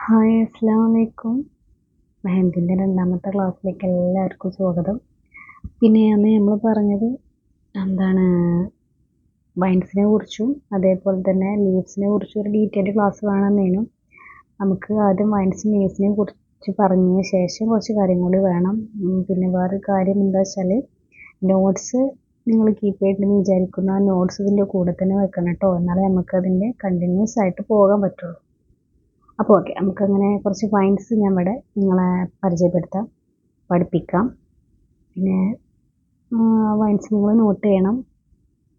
Hi അസ്സാം വലൈക്കും മെഹന്തിന്റെ രണ്ടാമത്തെ ക്ലാസ്സിലേക്ക് എല്ലാവർക്കും സ്വാഗതം. പിന്നെ അന്ന് നമ്മൾ പറഞ്ഞത് എന്താണ് വൈൻസിനെ കുറിച്ചും അതേപോലെ തന്നെ ലീവ്സിനെ കുറിച്ചും ഒരു ഡീറ്റെയിൽഡ് ക്ലാസ് വേണമെന്നേനു. നമുക്ക് ആദ്യം വൈൻസും ലീവ്സിനെയും കുറിച്ച് പറഞ്ഞ ശേഷം കുറച്ച് കാര്യം കൂടി വേണം പിന്നെ വേറൊരു കാര്യം എന്താ വെച്ചാൽ നോട്ട്സ് നിങ്ങൾ കീപ്പ് ചെയ്തിട്ടുണ്ടെന്ന് വിചാരിക്കുന്ന. ആ നോട്ട്സ് ഇതിന്റെ കൂടെ തന്നെ വെക്കണം കേട്ടോ. എന്നാലേ നമുക്കതിന്റെ കണ്ടിന്യൂസ് ആയിട്ട് പോകാൻ പറ്റുള്ളൂ. അപ്പോൾ ഓക്കെ നമുക്കങ്ങനെ കുറച്ച് പോയിന്റ്സ് ഞാൻ ഇവിടെ നിങ്ങളെ പരിചയപ്പെടുത്താം പഠിപ്പിക്കാം. പിന്നെ വൈൻസ് നിങ്ങൾ നോട്ട് ചെയ്യണം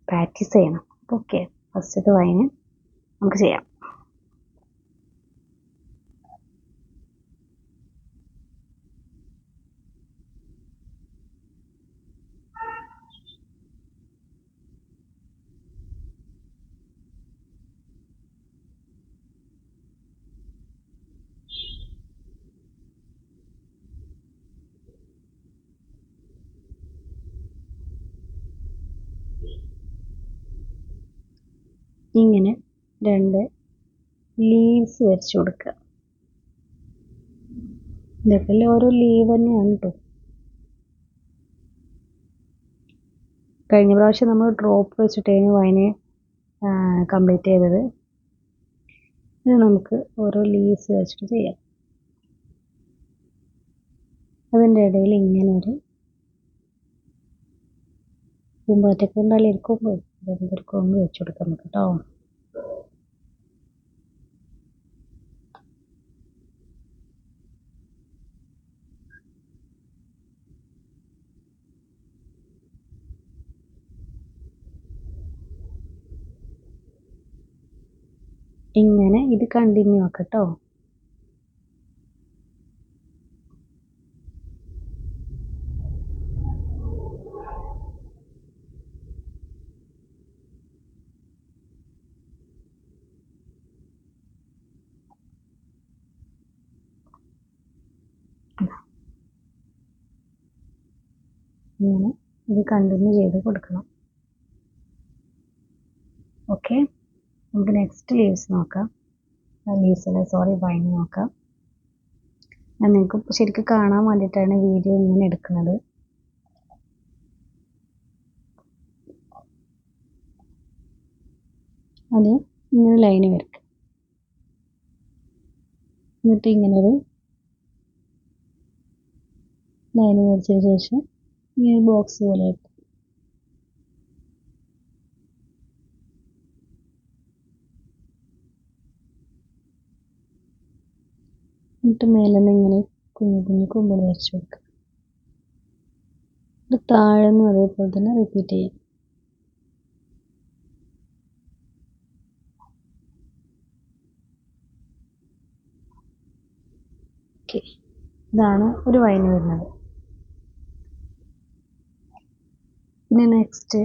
പ്രാക്ടീസ് ചെയ്യണം. ഓക്കെ ഫസ്റ്റത്തെ വൈന് നമുക്ക് ചെയ്യാം. ഇങ്ങനെ രണ്ട് ലീവ്സ് വരച്ചു കൊടുക്കുക. ഇതൊക്കെ ഓരോ ലീവ് തന്നെയാണ് കേട്ടോ കഴിഞ്ഞ പ്രാവശ്യം നമ്മൾ ഡ്രോപ്പ് വെച്ചിട്ടാണ് വൈനെ കംപ്ലീറ്റ് ചെയ്തത്. ഇത് നമുക്ക് ഓരോ ലീവ്സ് വെച്ചിട്ട് ചെയ്യാം. അതിന്റെ ഇടയിൽ ഇങ്ങനെ ഒരു പൂമ്പാറ്റൊക്കെ ഉണ്ടായാലും കൊമ്പ് ഒരു കൊമ്പ് വെച്ച് കൊടുക്കാം നമുക്ക് കേട്ടോ ഇങ്ങനെ ഇത് കണ്ടിന്യൂ ആക്കാം ഇങ്ങനെ ഇത് കണ്ടിന്യൂ ചെയ്ത് കൊടുക്കണം. ഓക്കെ നമുക്ക് നെക്സ്റ്റ് ലീവ്സ് നോക്കാം. ലീവ്സ് അല്ല? സോറി വൈൻ നോക്കാം. ഞാൻ നിങ്ങൾക്ക് ശരിക്കും കാണാൻ വേണ്ടിയിട്ടാണ് വീഡിയോ ഇങ്ങനെ എടുക്കുന്നത്. അത് ഇങ്ങനെ ലൈന് വരയ്ക്കുക എന്നിട്ട് ഇങ്ങനൊരു ലൈന് വരച്ചതിന് ശേഷം ഇങ്ങനെ ബോക്സ് പോലെ എന്നിട്ട് മേലെ നിന്ന് ഇങ്ങനെ കുഞ്ഞു കുഞ്ഞു കൊമ്പുകൾ വരച്ചു കൊടുക്കുക. ഇത് താഴെ അതേപോലെ തന്നെ റിപ്പീറ്റ് ചെയ്യാം. ഓക്കെ ഇതാണ് ഒരു വൈന് വരുന്നത്. പിന്നെ നെക്സ്റ്റ്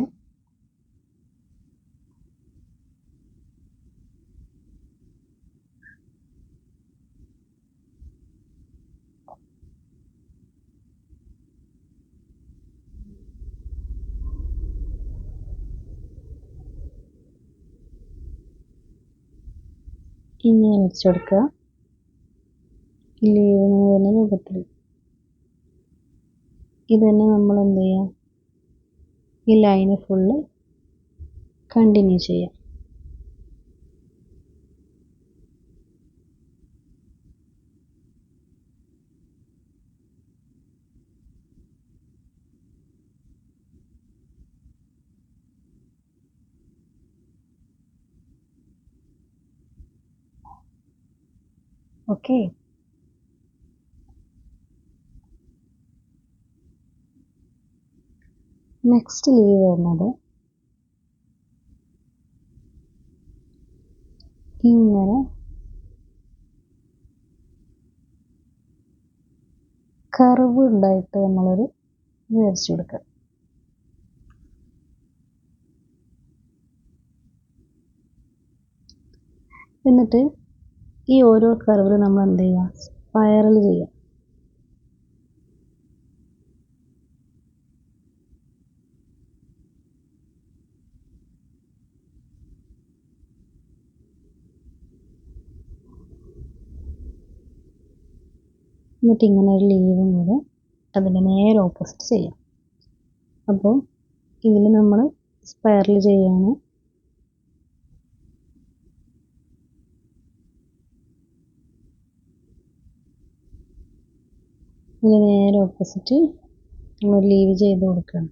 ഇങ്ങനെ വെച്ച് കൊടുക്കുക. ലീവ് വരുന്ന രൂപത്തിൽ. ഇത് തന്നെ നമ്മൾ എന്ത് ചെയ്യാം ഈ ലൈന് ഫുള്ള് കണ്ടിന്യൂ ചെയ്യാം. ഓക്കെ നെക്സ്റ്റ് ലീവ് വരുന്നത് ഇങ്ങനെ കർവ് ഉണ്ടായിട്ട് നമ്മളൊരു വിവരിച്ചു വരച്ചു കൊടുക്കുക. എന്നിട്ട് ഈ ഓരോ കർവിലും നമ്മൾ എന്ത് ചെയ്യുക? സ്പൈറൽ ചെയ്യുക. എന്നിട്ട് ഇങ്ങനെ ഒരു ലീവും കൂടെ അതിന്റെ നേരെ ഓപ്പോസിറ്റ് ചെയ്യാം. അപ്പോൾ ഇതിൽ നമ്മൾ സ്പൈറൽ ചെയ്യാണ്. ഇതിന് നേരെ ഓപ്പോസിറ്റ് നമ്മൾ ലീവ് ചെയ്ത് കൊടുക്കണം.